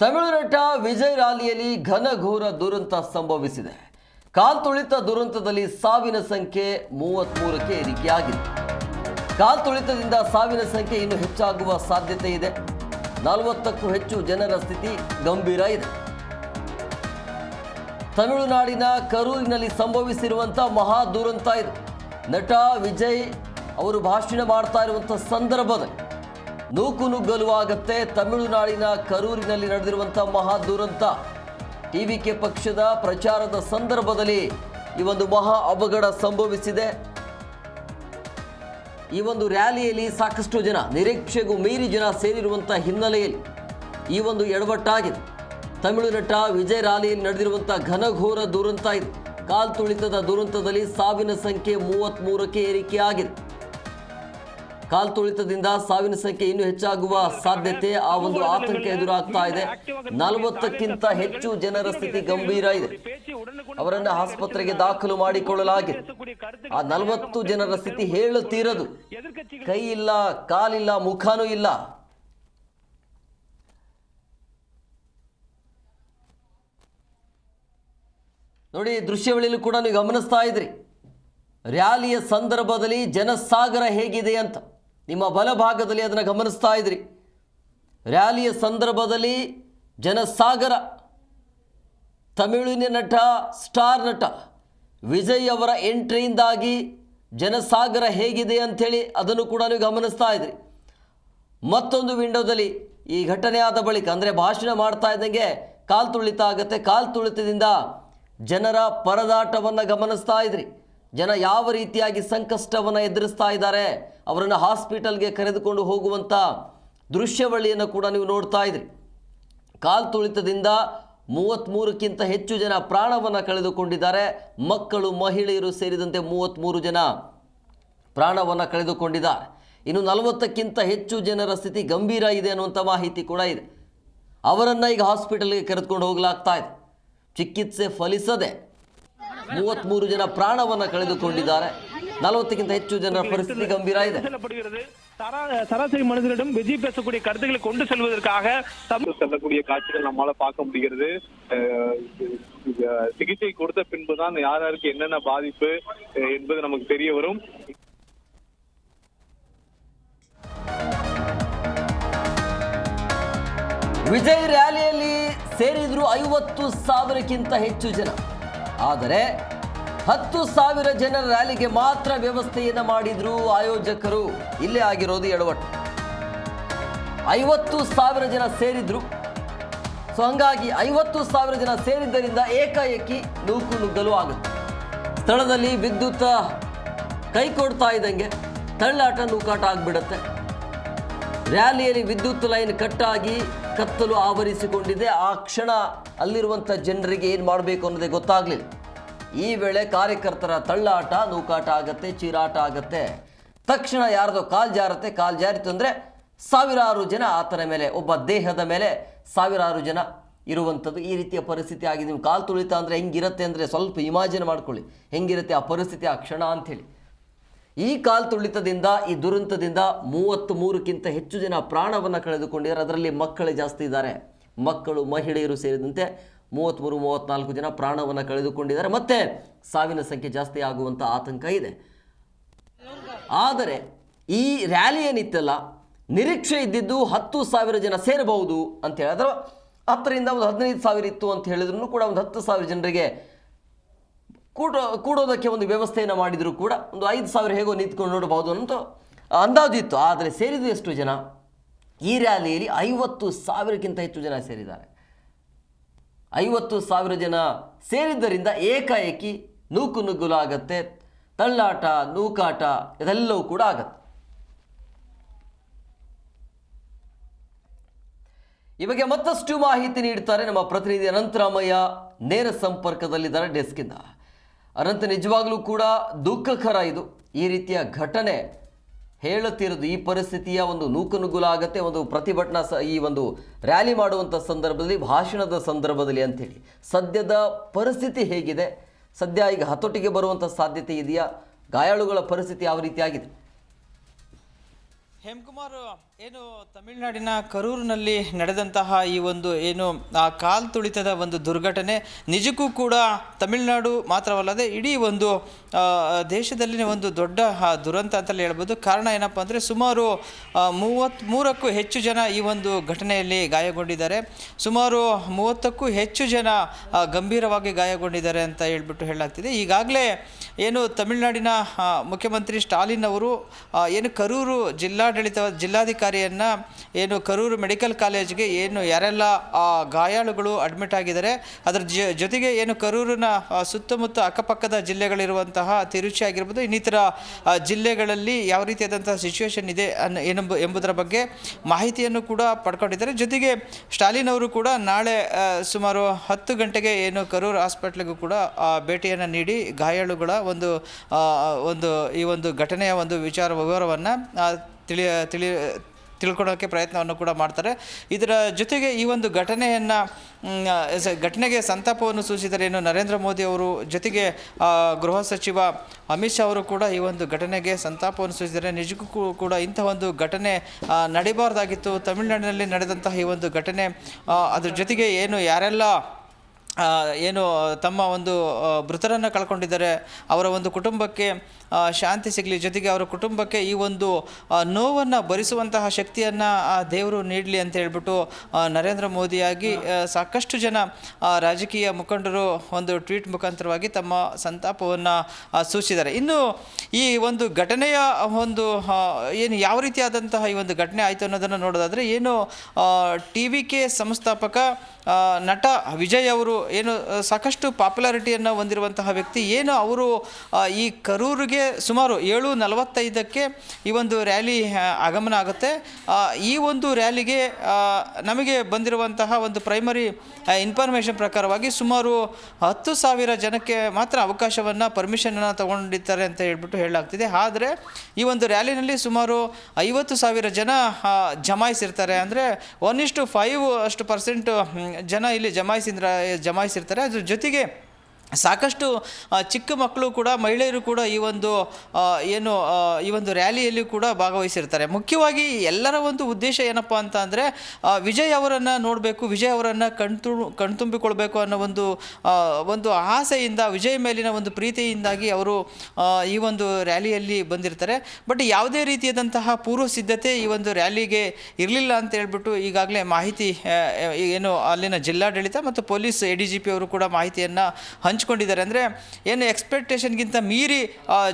ತಮಿಳು ನಟ ವಿಜಯ್ ರಾಲಿಯಲ್ಲಿ ಘನಘೋರ ದುರಂತ ಸಂಭವಿಸಿದೆ. ಕಾಲ್ತುಳಿತ ದುರಂತದಲ್ಲಿ ಸಾವಿನ ಸಂಖ್ಯೆ ಮೂವತ್ತ್ಮೂರಕ್ಕೆ ಏರಿಕೆಯಾಗಿದೆ. ಕಾಲ್ತುಳಿತದಿಂದ ಸಾವಿನ ಸಂಖ್ಯೆ ಇನ್ನೂ ಹೆಚ್ಚಾಗುವ ಸಾಧ್ಯತೆ ಇದೆ. ನಲವತ್ತಕ್ಕೂ ಹೆಚ್ಚು ಜನರ ಸ್ಥಿತಿ ಗಂಭೀರ ಇದೆ. ತಮಿಳುನಾಡಿನ ಕರೂರಿನಲ್ಲಿ ಸಂಭವಿಸಿರುವಂಥ ಮಹಾ ದುರಂತ ಇದು. ನಟ ವಿಜಯ್ ಅವರು ಭಾಷಣ ಮಾಡ್ತಾ ಇರುವಂಥ ಸಂದರ್ಭದಲ್ಲಿ ನೂಕು ನುಗ್ಗಲು ಆಗತ್ತೆ ತಮಿಳುನಾಡಿನ ಕರೂರಿನಲ್ಲಿ ನಡೆದಿರುವಂಥ ಮಹಾ ದುರಂತ. ಟಿವಿಕೆ ಪಕ್ಷದ ಪ್ರಚಾರದ ಸಂದರ್ಭದಲ್ಲಿ ಈ ಒಂದು ಮಹಾ ಅವಘಡ ಸಂಭವಿಸಿದೆ. ಈ ಒಂದು ರ್ಯಾಲಿಯಲ್ಲಿ ಸಾಕಷ್ಟು ಜನ, ನಿರೀಕ್ಷೆಗೂ ಮೀರಿ ಜನ ಸೇರಿರುವಂಥ ಹಿನ್ನೆಲೆಯಲ್ಲಿ ಈ ಒಂದು ಎಡವಟ್ಟಾಗಿದೆ. ತಮಿಳು ನಟ ವಿಜಯ್ ರ್ಯಾಲಿಯಲ್ಲಿ ನಡೆದಿರುವಂಥ ಘನಘೋರ ದುರಂತ ಇದು. ಕಾಲ್ತುಳಿತದ ದುರಂತದಲ್ಲಿ ಸಾವಿನ ಸಂಖ್ಯೆ ಮೂವತ್ತ್ಮೂರಕ್ಕೆ ಏರಿಕೆಯಾಗಿದೆ. ಕಾಲ್ತುಳಿತದಿಂದ ಸಾವಿನ ಸಂಖ್ಯೆ ಇನ್ನೂ ಹೆಚ್ಚಾಗುವ ಸಾಧ್ಯತೆ, ಆ ಒಂದು ಆತಂಕ ಎದುರಾಗ್ತಾ ಇದೆ. ನಲವತ್ತಕ್ಕಿಂತ ಹೆಚ್ಚು ಜನರ ಸ್ಥಿತಿ ಗಂಭೀರ ಇದೆ. ಅವರನ್ನು ಆಸ್ಪತ್ರೆಗೆ ದಾಖಲು ಮಾಡಿಕೊಳ್ಳಲಾಗಿದೆ. ಆ ನಲವತ್ತು ಜನರ ಸ್ಥಿತಿ ಹೇಳುತ್ತೀರದು. ಕೈ ಇಲ್ಲ, ಕಾಲಿಲ್ಲ, ಮುಖನೂ ಇಲ್ಲ. ನೋಡಿ ದೃಶ್ಯವಳಿಯಲ್ಲೂ ಕೂಡ ನೀವು ಗಮನಿಸ್ತಾ ಇದ್ರಿ. ರ್ಯಾಲಿಯ ಸಂದರ್ಭದಲ್ಲಿ ಜನಸಾಗರ ಹೇಗಿದೆ ಅಂತ. ನಿಮ್ಮ ಬಲಭಾಗದಲ್ಲಿ ಅದನ್ನು ಗಮನಿಸ್ತಾ ಇದ್ರಿ. ರ್ಯಾಲಿಯ ಸಂದರ್ಭದಲ್ಲಿ ಜನಸಾಗರ, ತಮಿಳಿನ ನಟ, ಸ್ಟಾರ್ ನಟ ವಿಜಯ್ ಅವರ ಎಂಟ್ರಿಯಿಂದಾಗಿ ಜನಸಾಗರ ಹೇಗಿದೆ ಅಂಥೇಳಿ ಅದನ್ನು ಕೂಡ ನೀವು ಗಮನಿಸ್ತಾ ಇದ್ರಿ. ಮತ್ತೊಂದು ವಿಂಡೋದಲ್ಲಿ ಈ ಘಟನೆ ಆದ ಬಳಿಕ, ಅಂದರೆ ಭಾಷಣ ಮಾಡ್ತಾ ಇದ್ದಂಗೆ ಕಾಲು ತುಳಿತ ಆಗುತ್ತೆ. ಕಾಲು ತುಳಿತದಿಂದ ಜನರ ಪರದಾಟವನ್ನು ಗಮನಿಸ್ತಾ ಇದ್ರಿ. ಜನ ಯಾವ ರೀತಿಯಾಗಿ ಸಂಕಷ್ಟವನ್ನು ಎದುರಿಸ್ತಾ ಇದ್ದಾರೆ? ಅವರನ್ನು ಹಾಸ್ಪಿಟಲ್ಗೆ ಕರೆದುಕೊಂಡು ಹೋಗುವಂಥ ದೃಶ್ಯವಳಿಯನ್ನು ಕೂಡ ನೀವು ನೋಡ್ತಾ ಇದ್ರಿ. ಕಾಲ್ ತುಳಿತದಿಂದ ಮೂವತ್ತ್ಮೂರಕ್ಕಿಂತ ಹೆಚ್ಚು ಜನ ಪ್ರಾಣವನ್ನು ಕಳೆದುಕೊಂಡಿದ್ದಾರೆ. ಮಕ್ಕಳು, ಮಹಿಳೆಯರು ಸೇರಿದಂತೆ ಮೂವತ್ತ್ಮೂರು ಜನ ಪ್ರಾಣವನ್ನು ಕಳೆದುಕೊಂಡಿದ್ದಾರೆ. ಇನ್ನು ನಲವತ್ತಕ್ಕಿಂತ ಹೆಚ್ಚು ಜನರ ಸ್ಥಿತಿ ಗಂಭೀರ ಇದೆ ಅನ್ನುವಂಥ ಮಾಹಿತಿ ಕೂಡ ಇದೆ. ಅವರನ್ನು ಈಗ ಹಾಸ್ಪಿಟಲ್ಗೆ ಕರೆದುಕೊಂಡು ಹೋಗಲಾಗ್ತಾ ಇದೆ. ಚಿಕಿತ್ಸೆ ಫಲಿಸದೆ ಮೂವತ್ತ್ಮೂರು ಜನ ಪ್ರಾಣವನ್ನು ಕಳೆದುಕೊಂಡಿದ್ದಾರೆ. ನಲವತ್ತಕ್ಕಿಂತ ಹೆಚ್ಚು ಜನರ ಪರಿಸ್ಥಿತಿ ಗಂಭೀರ ಇದೆ செல்லப்படுகிறது சரா- சராசரி மனிதரிடம் விஜய் பேசக்கூடிய கருத்துக்களை கொண்டு செல்வதற்காக தமிழ் செல்லக்கூடிய காட்சிகள் நம்மால பார்க்க முடிகிறது அஹ் இது சிகிச்சை கொடுத்த பின்புதான் யார் யாருக்கு என்னென்ன பாதிப்பு அஹ் என்பது நமக்கு தெரிய வரும் ವಿಜಯ್ ರ್ಯಾಲಿಯಲ್ಲಿ ಸೇರಿದ್ರು ಐವತ್ತು ಸಾವಿರಕ್ಕಿಂತ ಹೆಚ್ಚು ಜನ ಆದರೆ ಹತ್ತು ಸಾವಿರ ಜನರ ರ್ಯಾಲಿಗೆ ಮಾತ್ರ ವ್ಯವಸ್ಥೆಯನ್ನು ಮಾಡಿದ್ರು ಆಯೋಜಕರು. ಇಲ್ಲೇ ಆಗಿರೋದು ಎಡವಟ್ಟು ಐವತ್ತು ಸಾವಿರ ಜನ ಸೇರಿದ್ರು. ಸೊ ಹಂಗಾಗಿ ಐವತ್ತು ಸಾವಿರ ಜನ ಸೇರಿದ್ದರಿಂದ ಏಕಾಏಕಿ ನೂಕು ನುಗ್ಗಲು ಆಗುತ್ತೆ. ಸ್ಥಳದಲ್ಲಿ ವಿದ್ಯುತ್ ಕೈ ಕೊಡ್ತಾ ಇದ್ದಂಗೆ ತಳ್ಳಾಟ ನೂಕಾಟ ಆಗ್ಬಿಡುತ್ತೆ. ರ್ಯಾಲಿಯಲ್ಲಿ ವಿದ್ಯುತ್ ಲೈನ್ ಕಟ್ಟಾಗಿ ಕತ್ತಲು ಆವರಿಸಿಕೊಂಡಿದೆ. ಆ ಕ್ಷಣ ಅಲ್ಲಿರುವಂಥ ಜನರಿಗೆ ಏನು ಮಾಡಬೇಕು ಅನ್ನೋದೇ ಗೊತ್ತಾಗಲಿಲ್ಲ. ಈ ವೇಳೆ ಕಾರ್ಯಕರ್ತರ ತಳ್ಳಾಟ, ನೂಕಾಟ ಆಗತ್ತೆ, ಚೀರಾಟ ಆಗತ್ತೆ. ತಕ್ಷಣ ಯಾರ್ದೋ ಕಾಲ್ ಜಾರತ್ತೆ, ಕಾಲ್ ಜಾರಿತು ಅಂದರೆ ಸಾವಿರಾರು ಜನ ಆತನ ಮೇಲೆ, ಒಬ್ಬ ದೇಹದ ಮೇಲೆ ಸಾವಿರಾರು ಜನ ಇರುವಂಥದ್ದು. ಈ ರೀತಿಯ ಪರಿಸ್ಥಿತಿ ಆಗಿದೆ. ನೀವು ಕಾಲು ತುಳಿತ ಅಂದರೆ ಹೆಂಗಿರುತ್ತೆ ಅಂದರೆ ಸ್ವಲ್ಪ ಇಮಾಜಿನ್ ಮಾಡ್ಕೊಳ್ಳಿ. ಹೆಂಗಿರುತ್ತೆ ಆ ಪರಿಸ್ಥಿತಿ ಆ ಕ್ಷಣ ಅಂಥೇಳಿ. ಈ ಕಾಲ್ ತುಳಿತದಿಂದ, ಈ ದುರಂತದಿಂದ ಮೂವತ್ತ್ ಮೂರಕ್ಕಿಂತ ಹೆಚ್ಚು ಜನ ಪ್ರಾಣವನ್ನು ಕಳೆದುಕೊಂಡಿದ್ದಾರೆ. ಅದರಲ್ಲಿ ಮಕ್ಕಳು ಜಾಸ್ತಿ ಇದ್ದಾರೆ. ಮಕ್ಕಳು, ಮಹಿಳೆಯರು ಸೇರಿದಂತೆ ಮೂವತ್ತ್ಮೂರು ಮೂವತ್ತ್ನಾಲ್ಕು ಜನ ಪ್ರಾಣವನ್ನು ಕಳೆದುಕೊಂಡಿದ್ದಾರೆ. ಮತ್ತೆ ಸಾವಿನ ಸಂಖ್ಯೆ ಜಾಸ್ತಿ ಆಗುವಂಥ ಆತಂಕ ಇದೆ. ಆದರೆ ಈ ರ್ಯಾಲಿ ಏನಿತ್ತಲ್ಲ, ನಿರೀಕ್ಷೆ ಇದ್ದಿದ್ದು ಹತ್ತು ಸಾವಿರ ಜನ ಸೇರಬಹುದು ಅಂತ ಹೇಳಿದ್ರೆ ಹತ್ತರಿಂದ ಒಂದು ಹದಿನೈದು ಸಾವಿರ ಇತ್ತು ಅಂತ ಹೇಳಿದ್ರು ಕೂಡ ಒಂದು ಹತ್ತು ಸಾವಿರ ಜನರಿಗೆ ಕೂಡೋ, ಕೂಡೋದಕ್ಕೆ ಒಂದು ವ್ಯವಸ್ಥೆಯನ್ನು ಮಾಡಿದರೂ ಕೂಡ ಒಂದು ಐದು ಸಾವಿರ ಹೇಗೋ ನಿಂತ್ಕೊಂಡು ನೋಡಬಹುದು ಅಂತ ಅಂದಾಜು ಇತ್ತು. ಆದರೆ ಸೇರಿದ್ದು ಎಷ್ಟು ಜನ? ಈ ರ್ಯಾಲಿಯಲ್ಲಿ ಐವತ್ತು ಸಾವಿರಕ್ಕಿಂತ ಹೆಚ್ಚು ಜನ ಸೇರಿದ್ದಾರೆ. ಐವತ್ತು ಸಾವಿರ ಜನ ಸೇರಿದ್ದರಿಂದ ಏಕಾಏಕಿ ನೂಕು ನುಗ್ಗುಲು ಆಗತ್ತೆ ತಳ್ಳಾಟ, ನೂಕಾಟ ಇದೆಲ್ಲವೂ ಕೂಡ ಆಗತ್ತೆ. ಈ ಬಗ್ಗೆ ಮತ್ತಷ್ಟು ಮಾಹಿತಿ ನೀಡ್ತಾರೆ ನಮ್ಮ ಪ್ರತಿನಿಧಿ ಅನಂತರಾಮಯ್ಯ ನೇರ ಸಂಪರ್ಕದಲ್ಲಿದ್ದಾರೆ ಡೆಸ್ಕಿಂದ. ಅನಂತ, ನಿಜವಾಗ್ಲೂ ಕೂಡ ದುಃಖಕರ ಇದು. ಈ ರೀತಿಯ ಘಟನೆ ಹೇಳುತ್ತಿರೋದು ಈ ಪರಿಸ್ಥಿತಿಯ ಒಂದು ನೂಕುನುಗ್ಗುಲಾಗತ್ತೆ ಒಂದು ಪ್ರತಿಭಟನಾ ಸ, ಈ ಒಂದು ರ್ಯಾಲಿ ಮಾಡುವಂಥ ಸಂದರ್ಭದಲ್ಲಿ, ಭಾಷಣದ ಸಂದರ್ಭದಲ್ಲಿ ಅಂಥೇಳಿ. ಸದ್ಯದ ಪರಿಸ್ಥಿತಿ ಹೇಗಿದೆ? ಸದ್ಯ ಈಗ ಹತೋಟಿಗೆ ಬರುವಂಥ ಸಾಧ್ಯತೆ ಇದೆಯಾ? ಗಾಯಾಳುಗಳ ಪರಿಸ್ಥಿತಿ ಯಾವ ರೀತಿಯಾಗಿದೆ? ಹೇಮಕುಮಾರ್, ಏನು ತಮಿಳುನಾಡಿನ ಕರೂರಿನಲ್ಲಿ ನಡೆದಂತಹ ಈ ಒಂದು ಏನು, ಆ ಕಾಲ್ ತುಳಿತದ ಒಂದು ದುರ್ಘಟನೆ, ನಿಜಕ್ಕೂ ಕೂಡ ತಮಿಳುನಾಡು ಮಾತ್ರವಲ್ಲದೆ ಇಡೀ ಒಂದು ದೇಶದಲ್ಲಿನ ಒಂದು ದೊಡ್ಡ ದುರಂತ ಅಂತಲೇ ಹೇಳ್ಬೋದು. ಕಾರಣ ಏನಪ್ಪ ಅಂದರೆ ಸುಮಾರು ಮೂವತ್ತ್ಮೂರಕ್ಕೂ ಹೆಚ್ಚು ಜನ ಈ ಒಂದು ಘಟನೆಯಲ್ಲಿ ಗಾಯಗೊಂಡಿದ್ದಾರೆ. ಸುಮಾರು ಮೂವತ್ತಕ್ಕೂ ಹೆಚ್ಚು ಜನ ಗಂಭೀರವಾಗಿ ಗಾಯಗೊಂಡಿದ್ದಾರೆ ಅಂತ ಹೇಳ್ಬಿಟ್ಟು ಹೇಳಲಾಗ್ತಿದೆ. ಈಗಾಗಲೇ ಏನು ತಮಿಳುನಾಡಿನ ಮುಖ್ಯಮಂತ್ರಿ ಸ್ಟಾಲಿನ್ ಅವರು ಏನು ಕರೂರು ಜಿಲ್ಲಾಡಳಿತ ಜಿಲ್ಲಾಧಿಕಾರಿಯನ್ನು ಏನು ಕರೂರು ಮೆಡಿಕಲ್ ಕಾಲೇಜ್ಗೆ ಏನು ಯಾರೆಲ್ಲ ಗಾಯಾಳುಗಳು ಅಡ್ಮಿಟ್ ಆಗಿದ್ದಾರೆ, ಅದರ ಜೊತೆಗೆ ಏನು ಕರೂರಿನ ಸುತ್ತಮುತ್ತ ಅಕ್ಕಪಕ್ಕದ ಜಿಲ್ಲೆಗಳಿರುವಂತಹ ತಿರುಚಿ ಆಗಿರ್ಬೋದು, ಇನ್ನಿತರ ಜಿಲ್ಲೆಗಳಲ್ಲಿ ಯಾವ ರೀತಿಯಾದಂತಹ ಸಿಚುವೇಶನ್ ಇದೆ ಅನ್ ಏನೆಂಬ ಎಂಬುದರ ಬಗ್ಗೆ ಮಾಹಿತಿಯನ್ನು ಕೂಡ ಪಡ್ಕೊಂಡಿದ್ದಾರೆ. ಜೊತೆಗೆ ಸ್ಟಾಲಿನ್ ಅವರು ಕೂಡ ನಾಳೆ ಸುಮಾರು ಹತ್ತು ಗಂಟೆಗೆ ಏನು ಕರೂರು ಹಾಸ್ಪಿಟ್ಲಿಗೂ ಕೂಡ ಭೇಟಿಯನ್ನು ನೀಡಿ ಗಾಯಾಳುಗಳ ಒಂದು ಒಂದು ಈ ಒಂದು ಘಟನೆಯ ಒಂದು ವಿಚಾರ, ವಿವರವನ್ನು ತಿಳಿ ತಿಳಿ ತಿಳ್ಕೊಳ್ಳೋಕ್ಕೆ ಪ್ರಯತ್ನವನ್ನು ಕೂಡ ಮಾಡ್ತಾರೆ. ಇದರ ಜೊತೆಗೆ ಈ ಒಂದು ಘಟನೆಯನ್ನು ಘಟನೆಗೆ ಸಂತಾಪವನ್ನು ಸೂಚಿಸಿದರೇನು ನರೇಂದ್ರ ಮೋದಿ ಅವರು ಜೊತೆಗೆ ಗೃಹ ಸಚಿವ ಅಮಿತ್ ಶಾ ಅವರು ಕೂಡ ಈ ಒಂದು ಘಟನೆಗೆ ಸಂತಾಪವನ್ನು ಸೂಚಿಸಿದರೆ ನಿಜಕ್ಕೂ ಕೂಡ ಇಂಥ ಒಂದು ಘಟನೆ ನಡೀಬಾರ್ದಾಗಿತ್ತು. ತಮಿಳುನಾಡಿನಲ್ಲಿ ನಡೆದಂತಹ ಈ ಒಂದು ಘಟನೆ ಅದ್ರ ಜೊತೆಗೆ ಏನು ಯಾರೆಲ್ಲ ಏನು ತಮ್ಮ ಒಂದು ಮೃತರನ್ನು ಕಳ್ಕೊಂಡಿದ್ದಾರೆ, ಅವರ ಒಂದು ಕುಟುಂಬಕ್ಕೆ ಶಾಂತಿ ಸಿಗಲಿ. ಜೊತೆಗೆ ಅವರ ಕುಟುಂಬಕ್ಕೆ ಈ ಒಂದು ನೋವನ್ನು ಭರಿಸುವಂತಹ ಶಕ್ತಿಯನ್ನು ದೇವರು ನೀಡಲಿ ಅಂತ ಹೇಳ್ಬಿಟ್ಟು ನರೇಂದ್ರ ಮೋದಿಯಾಗಿ ಆ, ಸಾಕಷ್ಟು ಜನ ರಾಜಕೀಯ ಮುಖಂಡರು ಒಂದು ಟ್ವೀಟ್ ಮುಖಾಂತರವಾಗಿ ತಮ್ಮ ಸಂತಾಪವನ್ನು ಸೂಚಿಸಿದ್ದಾರೆ. ಇನ್ನು ಈ ಒಂದು ಘಟನೆಯ ಒಂದು ಏನು ಯಾವ ರೀತಿಯಾದಂತಹ ಈ ಒಂದು ಘಟನೆ ಆಯಿತು ಅನ್ನೋದನ್ನು ನೋಡೋದಾದರೆ ಏನು ಟಿ ವಿ ಕೆ ಸಂಸ್ಥಾಪಕ ನಟ ವಿಜಯ್ ಅವರು ಏನು ಸಾಕಷ್ಟು ಪಾಪ್ಯುಲಾರಿಟಿಯನ್ನು ಹೊಂದಿರುವಂತಹ ವ್ಯಕ್ತಿ ಏನು ಅವರು ಈ ಕರೂರಿಗೆ ಸುಮಾರು ಏಳು ನಲವತ್ತೈದಕ್ಕೆ ಈ ಒಂದು ರ್ಯಾಲಿ ಆಗಮನ ಆಗುತ್ತೆ. ಈ ಒಂದು ರ್ಯಾಲಿಗೆ ನಮಗೆ ಬಂದಿರುವಂತಹ ಒಂದು ಪ್ರೈಮರಿ ಇನ್ಫಾರ್ಮೇಷನ್ ಪ್ರಕಾರವಾಗಿ ಸುಮಾರು ಹತ್ತು ಸಾವಿರ ಜನಕ್ಕೆ ಮಾತ್ರ ಅವಕಾಶವನ್ನು ಪರ್ಮಿಷನನ್ನು ತಗೊಂಡಿದ್ದಾರೆ ಅಂತ ಹೇಳ್ಬಿಟ್ಟು ಹೇಳಲಾಗ್ತಿದೆ. ಆದರೆ ಈ ಒಂದು ರ್ಯಾಲಿನಲ್ಲಿ ಸುಮಾರು ಐವತ್ತು ಸಾವಿರ ಜನ ಜಮಾಯಿಸಿರ್ತಾರೆ. ಅಂದರೆ ಒನ್ ಇಷ್ಟು ಫೈವ್ ಅಷ್ಟು ಪರ್ಸೆಂಟ್ ಜನ ಇಲ್ಲಿ ಜಮಾಯಿಸಿದ್ರ, ಜಮಾಯಿಸಿರ್ತಾರೆ. ಅದ್ರ ಜೊತೆಗೆ ಸಾಕಷ್ಟು ಚಿಕ್ಕ ಮಕ್ಕಳು ಕೂಡ, ಮಹಿಳೆಯರು ಕೂಡ ಈ ಒಂದು ಏನು ಈ ಒಂದು ರ್ಯಾಲಿಯಲ್ಲಿ ಕೂಡ ಭಾಗವಹಿಸಿರ್ತಾರೆ. ಮುಖ್ಯವಾಗಿ ಎಲ್ಲರ ಒಂದು ಉದ್ದೇಶ ಏನಪ್ಪ ಅಂತ ಅಂದರೆ ವಿಜಯ್ ಅವರನ್ನು ನೋಡಬೇಕು, ವಿಜಯ್ ಅವರನ್ನು ಕಣ್ತು, ಕಣ್ತುಂಬಿಕೊಳ್ಬೇಕು ಅನ್ನೋ ಒಂದು ಒಂದು ಆಸೆಯಿಂದ, ವಿಜಯ್ ಮೇಲಿನ ಒಂದು ಪ್ರೀತಿಯಿಂದಾಗಿ ಅವರು ಈ ಒಂದು ರ್ಯಾಲಿಯಲ್ಲಿ ಬಂದಿರ್ತಾರೆ. ಬಟ್ ಯಾವುದೇ ರೀತಿಯಾದಂತಹ ಪೂರ್ವ ಸಿದ್ಧತೆ ಈ ಒಂದು ರ್ಯಾಲಿಗೆ ಇರಲಿಲ್ಲ ಅಂತ ಹೇಳ್ಬಿಟ್ಟು ಈಗಾಗಲೇ ಮಾಹಿತಿ ಏನು, ಅಲ್ಲಿನ ಜಿಲ್ಲಾಡಳಿತ ಮತ್ತು police A D G P ಅವರು ಕೂಡ ಮಾಹಿತಿಯನ್ನು ಹಂಚ್ಕೊಂಡಿದ್ದಾರೆ. ಅಂದರೆ ಏನು ಎಕ್ಸ್ಪೆಕ್ಟೇಷನ್ಗಿಂತ ಮೀರಿ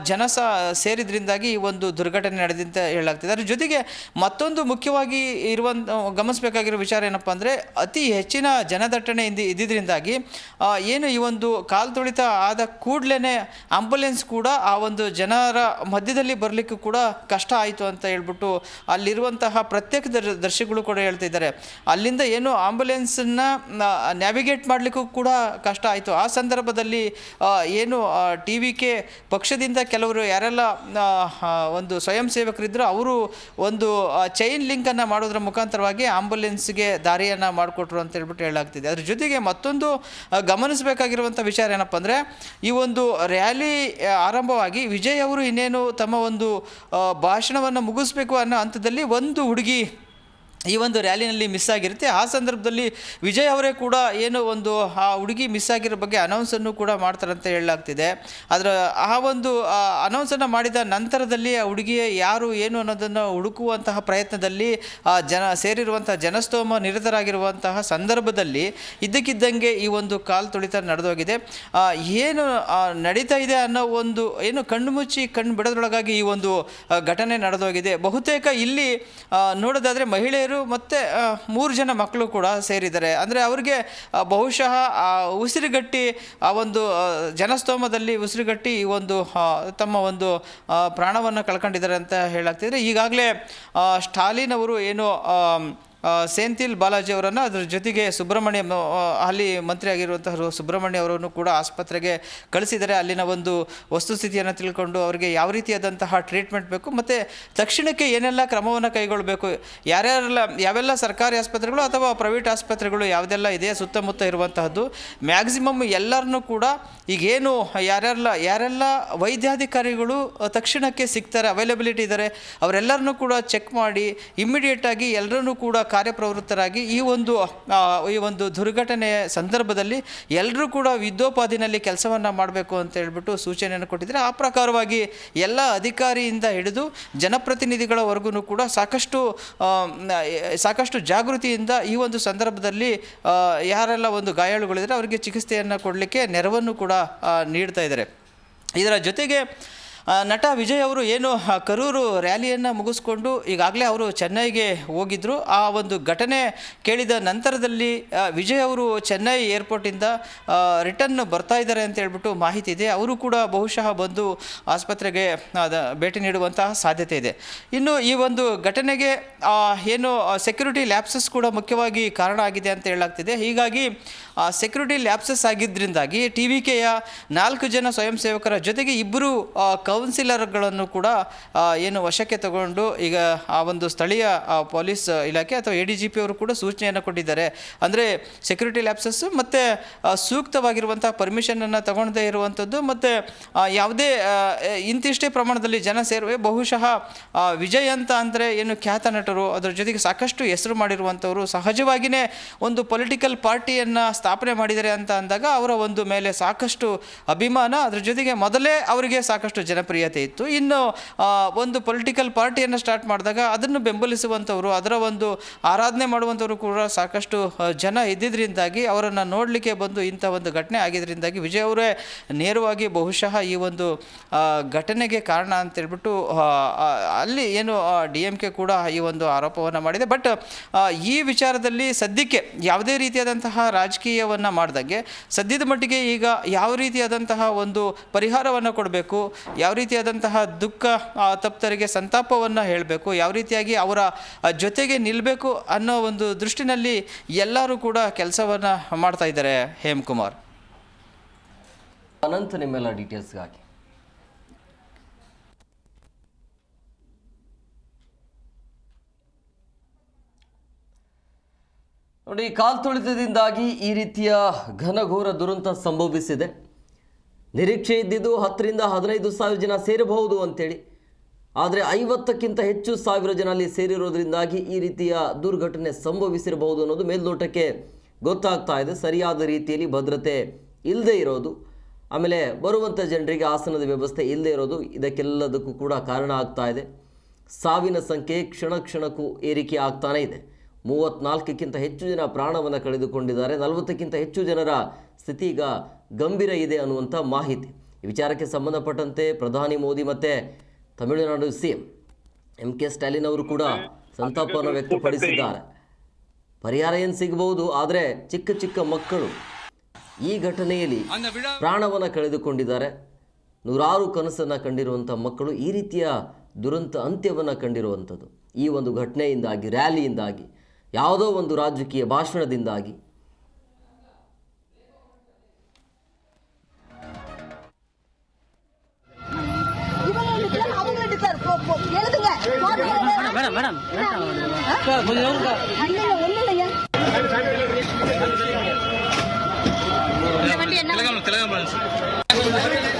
ಜನ ಸಹ ಸೇರಿದ್ರಿಂದಾಗಿ ಈ ಒಂದು ದುರ್ಘಟನೆ ನಡೆದಂತ ಹೇಳಲಾಗ್ತಿದೆ. ಅದ್ರ ಜೊತೆಗೆ ಮತ್ತೊಂದು ಮುಖ್ಯವಾಗಿ ಇರುವಂಥ ಗಮನಿಸಬೇಕಾಗಿರೋ ವಿಚಾರ ಏನಪ್ಪ ಅಂದರೆ ಅತಿ ಹೆಚ್ಚಿನ ಜನದಟ್ಟಣೆ ಇಂದ ಇದ್ದಿದ್ದರಿಂದಾಗಿ ಏನು ಈ ಒಂದು ಕಾಲ್ ತುಳಿತ ಆದ ಕೂಡಲೇ ಆಂಬುಲೆನ್ಸ್ ಕೂಡ ಆ ಒಂದು ಜನರ ಮಧ್ಯದಲ್ಲಿ ಬರಲಿಕ್ಕೂ ಕೂಡ ಕಷ್ಟ ಆಯಿತು ಅಂತ ಹೇಳ್ಬಿಟ್ಟು ಅಲ್ಲಿರುವಂತಹ ಪ್ರತ್ಯೇಕ ದರ್- ದರ್ಶಿಗಳು ಕೂಡ ಹೇಳ್ತಿದ್ದಾರೆ. ಅಲ್ಲಿಂದ ಏನು ಆಂಬುಲೆನ್ಸನ್ನು ನ್ಯಾವಿಗೇಟ್ ಮಾಡಲಿಕ್ಕೂ ಕೂಡ ಕಷ್ಟ ಆಯಿತು. ಆ ಸಂದರ್ಭದಲ್ಲಿ ಏನು ಟಿ ವಿ ಕೆ ಪಕ್ಷದಿಂದ ಕೆಲವರು ಯಾರೆಲ್ಲ ಒಂದು ಸ್ವಯಂ ಸೇವಕರಿದ್ದರು ಅವರು ಒಂದು ಚೈನ್ ಲಿಂಕನ್ನು ಮಾಡೋದ್ರ ಮುಖಾಂತರವಾಗಿ ಆಂಬುಲೆನ್ಸ್ಗೆ ದಾರಿಯನ್ನು ಮಾಡಿಕೊಟ್ರು ಅಂತ ಹೇಳ್ಬಿಟ್ಟು ಹೇಳಲಾಗ್ತಿದೆ. ಅದ್ರ ಜೊತೆಗೆ ಮತ್ತೊಂದು ಗಮನಿಸಬೇಕಾಗಿರುವಂಥ ವಿಚಾರ ಏನಪ್ಪ ಅಂದರೆ, ಈ ಒಂದು ರ್ಯಾಲಿ ಆರಂಭವಾಗಿ ವಿಜಯ್ ಅವರು ಇನ್ನೇನು ತಮ್ಮ ಒಂದು ಭಾಷಣವನ್ನು ಮುಗಿಸ್ಬೇಕು ಅನ್ನೋ ಹಂತದಲ್ಲಿ ಒಂದು ಹುಡುಗಿ ಈ ಒಂದು ರ್ಯಾಲಿನಲ್ಲಿ ಮಿಸ್ ಆಗಿರುತ್ತೆ. ಆ ಸಂದರ್ಭದಲ್ಲಿ ವಿಜಯ್ ಅವರೇ ಕೂಡ ಏನು ಒಂದು, ಆ ಹುಡುಗಿ ಮಿಸ್ ಆಗಿರೋ ಬಗ್ಗೆ ಅನೌನ್ಸನ್ನು ಕೂಡ ಮಾಡ್ತಾರಂತ ಹೇಳಲಾಗ್ತಿದೆ. ಅದರ ಆ ಒಂದು ಅನೌನ್ಸನ್ನು ಮಾಡಿದ ನಂತರದಲ್ಲಿ ಆ ಹುಡುಗಿಯ ಯಾರು ಏನು ಅನ್ನೋದನ್ನು ಹುಡುಕುವಂತಹ ಪ್ರಯತ್ನದಲ್ಲಿ, ಆ ಜನ ಸೇರಿರುವಂತಹ ಜನಸ್ತೋಮ ನಿರತರಾಗಿರುವಂತಹ ಸಂದರ್ಭದಲ್ಲಿ ಇದ್ದಕ್ಕಿದ್ದಂಗೆ ಈ ಒಂದು ಕಾಲು ತುಳಿತ ನಡೆದೋಗಿದೆ. ಏನು ನಡೀತಾ ಇದೆ ಅನ್ನೋ ಒಂದು, ಏನು ಕಣ್ಣು ಮುಚ್ಚಿ ಕಣ್ಣು ಬಿಡೋದ್ರೊಳಗಾಗಿ ಈ ಒಂದು ಘಟನೆ ನಡೆದೋಗಿದೆ. ಬಹುತೇಕ ಇಲ್ಲಿ ನೋಡೋದಾದರೆ ಮಹಿಳೆಯರು ಮತ್ತು ಮೂರು ಜನ ಮಕ್ಕಳು ಕೂಡ ಸೇರಿದ್ದಾರೆ. ಅಂದರೆ ಅವರಿಗೆ ಬಹುಶಃ ಉಸಿರುಗಟ್ಟಿ, ಆ, ಒಂದು ಜನಸ್ತೋಮದಲ್ಲಿ ಉಸಿರುಗಟ್ಟಿ ಈ ಒಂದು ತಮ್ಮ ಒಂದು ಪ್ರಾಣವನ್ನು ಕಳ್ಕೊಂಡಿದ್ದಾರೆ ಅಂತ ಹೇಳಾಗ್ತಿದ್ರೆ ಈಗಾಗಲೇ ಸ್ಟಾಲಿನ್ ಅವರು ಏನು ಆ, ಬಾಲಾಜಿ ಅವರನ್ನು ಅದರ ಜೊತೆಗೆ ಸುಬ್ರಹ್ಮಣ್ಯ ಅಲ್ಲಿ ಮಂತ್ರಿ ಆಗಿರುವಂತಹ ಸುಬ್ರಹ್ಮಣ್ಯ ಅವರನ್ನು ಕೂಡ ಆಸ್ಪತ್ರೆಗೆ ಕಳಿಸಿದರೆ ಅಲ್ಲಿನ ಒಂದು ವಸ್ತುಸ್ಥಿತಿಯನ್ನು ತಿಳ್ಕೊಂಡು ಅವರಿಗೆ ಯಾವ ರೀತಿಯಾದಂತಹ ಟ್ರೀಟ್ಮೆಂಟ್ ಬೇಕು ಮತ್ತು ತಕ್ಷಣಕ್ಕೆ ಏನೆಲ್ಲ ಕ್ರಮವನ್ನು ಕೈಗೊಳ್ಳಬೇಕು ಯಾರ್ಯಾರೆಲ್ಲ ಯಾವೆಲ್ಲ ಸರ್ಕಾರಿ ಆಸ್ಪತ್ರೆಗಳು ಅಥವಾ ಪ್ರೈವೇಟ್ ಆಸ್ಪತ್ರೆಗಳು ಯಾವುದೆಲ್ಲ ಇದೆ ಸುತ್ತಮುತ್ತ ಇರುವಂತಹದ್ದು ಮ್ಯಾಕ್ಸಿಮಮ್ ಎಲ್ಲರನ್ನೂ ಕೂಡ ಈಗೇನು ಯಾರ್ಯಾರೆಲ್ಲ ಯಾರೆಲ್ಲ ವೈದ್ಯಾಧಿಕಾರಿಗಳು ತಕ್ಷಣಕ್ಕೆ ಸಿಗ್ತಾರೆ ಅವೈಲಬಿಲಿಟಿ ಇದ್ದಾರೆ ಅವರೆಲ್ಲರನ್ನೂ ಕೂಡ ಚೆಕ್ ಮಾಡಿ ಇಮ್ಮಿಡಿಯೇಟಾಗಿ ಎಲ್ಲರನ್ನೂ ಕೂಡ ಕಾರ್ಯಪ್ರವೃತ್ತರಾಗಿ ಈ ಒಂದು ಈ ಒಂದು ದುರ್ಘಟನೆಯ ಸಂದರ್ಭದಲ್ಲಿ ಎಲ್ಲರೂ ಕೂಡ ಯುದ್ಧೋಪಾದಿನಲ್ಲಿ ಕೆಲಸವನ್ನು ಮಾಡಬೇಕು ಅಂತ ಹೇಳ್ಬಿಟ್ಟು ಸೂಚನೆಯನ್ನು ಕೊಟ್ಟಿದ್ದಾರೆ. ಆ ಪ್ರಕಾರವಾಗಿ ಎಲ್ಲ ಅಧಿಕಾರಿಯಿಂದ ಹಿಡಿದು ಜನಪ್ರತಿನಿಧಿಗಳವರೆಗೂ ಕೂಡ ಸಾಕಷ್ಟು ಸಾಕಷ್ಟು ಜಾಗೃತಿಯಿಂದ ಈ ಒಂದು ಸಂದರ್ಭದಲ್ಲಿ ಯಾರೆಲ್ಲ ಒಂದು ಗಾಯಾಳುಗಳಿದ್ದಾರೆ, ಅವರಿಗೆ ಚಿಕಿತ್ಸೆಯನ್ನು ಕೊಡಲಿಕ್ಕೆ ನೆರವನ್ನು ಕೂಡ ನೀಡ್ತಾ ಇದ್ದಾರೆ. ಇದರ ಜೊತೆಗೆ ನಟ ವಿಜಯ್ ಅವರು ಏನು ಕರೂರು ರ್ಯಾಲಿಯನ್ನು ಮುಗಿಸ್ಕೊಂಡು ಈಗಾಗಲೇ ಅವರು ಚೆನ್ನೈಗೆ ಹೋಗಿದ್ದರು ಆ ಒಂದು ಘಟನೆ ಕೇಳಿದ ನಂತರದಲ್ಲಿ ವಿಜಯ್ ಅವರು ಚೆನ್ನೈ ಏರ್ಪೋರ್ಟಿಂದ ರಿಟರ್ನ್ ಬರ್ತಾ ಇದ್ದಾರೆ ಅಂತ ಹೇಳ್ಬಿಟ್ಟು ಮಾಹಿತಿ ಇದೆ. ಅವರು ಕೂಡ ಬಹುಶಃ ಬಂದು ಆಸ್ಪತ್ರೆಗೆ ಭೇಟಿ ನೀಡುವಂತಹ ಸಾಧ್ಯತೆ ಇದೆ. ಇನ್ನು ಈ ಒಂದು ಘಟನೆಗೆ ಏನು ಸೆಕ್ಯೂರಿಟಿ ಲ್ಯಾಪ್ಸಸ್ ಕೂಡ ಮುಖ್ಯವಾಗಿ ಕಾರಣ ಆಗಿದೆ ಅಂತ ಹೇಳಲಾಗ್ತಿದೆ. ಹೀಗಾಗಿ ಸೆಕ್ಯೂರಿಟಿ ಲ್ಯಾಪ್ಸಸ್ ಆಗಿದ್ದರಿಂದಾಗಿ ಟಿ ವಿ ಕೆಯ ನಾಲ್ಕು ಜನ ಸ್ವಯಂ ಸೇವಕರ ಜೊತೆಗೆ ಇಬ್ಬರು ಆ, ಕೌನ್ಸಿಲರ್ಗಳನ್ನು ಕೂಡ ಏನು ವಶಕ್ಕೆ ತಗೊಂಡು ಈಗ ಆ ಒಂದು ಸ್ಥಳೀಯ ಪೊಲೀಸ್ ಇಲಾಖೆ ಅಥವಾ ಎ ಡಿ ಜಿ ಪಿ ಅವರು ಕೂಡ ಸೂಚನೆಯನ್ನು ಕೊಟ್ಟಿದ್ದಾರೆ. ಅಂದರೆ ಸೆಕ್ಯೂರಿಟಿ ಲ್ಯಾಪ್ಸಸ್ ಮತ್ತು ಸೂಕ್ತವಾಗಿರುವಂಥ ಪರ್ಮಿಷನನ್ನು ತಗೊಳ್ಳದೇ ಇರುವಂಥದ್ದು ಮತ್ತು ಯಾವುದೇ ಆ, ಇಂತಿಷ್ಟೇ ಪ್ರಮಾಣದಲ್ಲಿ ಜನ ಸೇರುವೆ. ಬಹುಶಃ ಆ, ವಿಜಯ್ ಅಂತ ಅಂದರೆ ಏನು ಖ್ಯಾತ ನಟರು ಅದರ ಜೊತೆಗೆ ಸಾಕಷ್ಟು ಹೆಸರು ಮಾಡಿರುವಂಥವರು ಸಹಜವಾಗಿಯೇ ಒಂದು ಪೊಲಿಟಿಕಲ್ ಪಾರ್ಟಿಯನ್ನು ಸ್ಥಾಪನೆ ಮಾಡಿದ್ದಾರೆ ಅಂತ ಅಂದಾಗ ಅವರ ಒಂದು ಮೇಲೆ ಸಾಕಷ್ಟು ಅಭಿಮಾನ. ಅದರ ಜೊತೆಗೆ ಮೊದಲೇ ಅವರಿಗೆ ಸಾಕಷ್ಟು ಜನಪ್ರಿಯತೆ ಇತ್ತು. ಇನ್ನು ಒಂದು ಪೊಲಿಟಿಕಲ್ ಪಾರ್ಟಿಯನ್ನು ಸ್ಟಾರ್ಟ್ ಮಾಡಿದಾಗ ಅದನ್ನು ಬೆಂಬಲಿಸುವಂಥವರು ಅದರ ಒಂದು ಆರಾಧನೆ ಮಾಡುವಂಥವರು ಕೂಡ ಸಾಕಷ್ಟು ಜನ ಇದ್ದಿದ್ದರಿಂದಾಗಿ ಅವರನ್ನು ನೋಡಲಿಕ್ಕೆ ಬಂದು ಇಂಥ ಒಂದು ಘಟನೆ ಆಗಿದ್ದರಿಂದಾಗಿ ವಿಜಯ್ ಅವರೇ ನೇರವಾಗಿ ಬಹುಶಃ ಈ ಒಂದು ಘಟನೆಗೆ ಕಾರಣ ಅಂತ ಆ, ಅಲ್ಲಿ ಏನು ಡಿ ಎಂ ಕೆ ಕೂಡ ಈ ಒಂದು ಆರೋಪವನ್ನು ಮಾಡಿದೆ. ಬಟ್ ಈ ವಿಚಾರದಲ್ಲಿ ಸದ್ಯಕ್ಕೆ ಯಾವುದೇ ರೀತಿಯಾದಂತಹ ರಾಜಕೀಯವನ್ನು ಮಾಡ್ದಂಗೆ ಸದ್ಯದ ಮಟ್ಟಿಗೆ ಈಗ ಯಾವ ರೀತಿಯಾದಂತಹ ಒಂದು ಪರಿಹಾರವನ್ನು ಕೊಡಬೇಕು, ಯಾವ ರೀತಿಯಾದಂತಹ ದುಃಖ ತಪ್ತರಿಗೆ ಸಂತಾಪವನ್ನು ಹೇಳಬೇಕು, ಯಾವ ರೀತಿಯಾಗಿ ಅವರ ಜೊತೆಗೆ ನಿಲ್ಲಬೇಕು ಅನ್ನೋ ಒಂದು ದೃಷ್ಟಿನಲ್ಲಿ ಎಲ್ಲರೂ ಕೂಡ ಕೆಲಸವನ್ನು ಮಾಡ್ತಾ ಇದ್ದಾರೆ ಹೇಮಕುಮಾರ್. ಅನಂತ, ನಿಮ್ಮೆಲ್ಲ ಡೀಟೇಲ್ಸ್ಗಾಗಿ ನೋಡಿ, ಕಾಲ್ತುಳಿತದಿಂದಾಗಿ ಈ ರೀತಿಯ ಘನಘೋರ ದುರಂತ ಸಂಭವಿಸಿದೆ. ನಿರೀಕ್ಷೆ ಇದ್ದಿದ್ದು ಹತ್ತರಿಂದ ಹದಿನೈದು ಸಾವಿರ ಜನ ಸೇರಬಹುದು ಅಂತೇಳಿ. ಆದರೆ ಐವತ್ತಕ್ಕಿಂತ ಹೆಚ್ಚು ಸಾವಿರ ಜನ ಅಲ್ಲಿ ಸೇರಿರೋದ್ರಿಂದಾಗಿ ಈ ರೀತಿಯ ದುರ್ಘಟನೆ ಸಂಭವಿಸಿರಬಹುದು ಅನ್ನೋದು ಮೇಲ್ನೋಟಕ್ಕೆ ಗೊತ್ತಾಗ್ತಾ ಇದೆ. ಸರಿಯಾದ ರೀತಿಯಲ್ಲಿ ಭದ್ರತೆ ಇಲ್ಲದೆ ಇರೋದು. ಆಮೇಲೆ ಬರುವಂಥ ಜನರಿಗೆ ಆಸನದ ವ್ಯವಸ್ಥೆ ಇಲ್ಲದೆ ಇರೋದು. ಇದಕ್ಕೆಲ್ಲದಕ್ಕೂ ಕೂಡ ಕಾರಣ ಆಗ್ತಾ ಇದೆ. ಸಾವಿನ ಸಂಖ್ಯೆ ಕ್ಷಣ ಕ್ಷಣಕ್ಕೂ ಏರಿಕೆ ಆಗ್ತಾನೇ ಇದೆ. ಮೂವತ್ನಾಲ್ಕಕ್ಕಿಂತ ಹೆಚ್ಚು ಜನ ಪ್ರಾಣವನ್ನು ಕಳೆದುಕೊಂಡಿದ್ದಾರೆ. ನಲವತ್ತಕ್ಕಿಂತ ಹೆಚ್ಚು ಜನರ ಸ್ಥಿತಿ ಈಗ ಗಂಭೀರ ಇದೆ ಅನ್ನುವಂಥ ಮಾಹಿತಿ. ಈ ವಿಚಾರಕ್ಕೆ ಸಂಬಂಧಪಟ್ಟಂತೆ ಪ್ರಧಾನಿ ಮೋದಿ ಮತ್ತು Tamil Nadu C M M K Stalin ಅವರು ಕೂಡ ಸಂತಾಪವನ್ನು ವ್ಯಕ್ತಪಡಿಸಿದ್ದಾರೆ. ಪರಿಹಾರ ಏನು ಸಿಗಬಹುದು? ಆದರೆ ಚಿಕ್ಕ ಚಿಕ್ಕ ಮಕ್ಕಳು ಈ ಘಟನೆಯಲ್ಲಿ ಪ್ರಾಣವನ್ನು ಕಳೆದುಕೊಂಡಿದ್ದಾರೆ. ನೂರಾರು ಕನಸನ್ನು ಕಂಡಿರುವಂಥ ಮಕ್ಕಳು ಈ ರೀತಿಯ ದುರಂತ ಅಂತ್ಯವನ್ನು ಕಂಡಿರುವಂಥದ್ದು ಈ ಒಂದು ಘಟನೆಯಿಂದಾಗಿ ರ್ಯಾಲಿಯಿಂದಾಗಿ ಯಾವುದೋ ಒಂದು ರಾಜಕೀಯ ಭಾಷಣದಿಂದಾಗಿ இவங்க ரெண்டு பேரும் அவங்க ரெண்டு பேர் போ போ எழுதுங்க மேடம் மேடம் ஒண்ணு ஒண்ணுலையா திலகம் திலகம்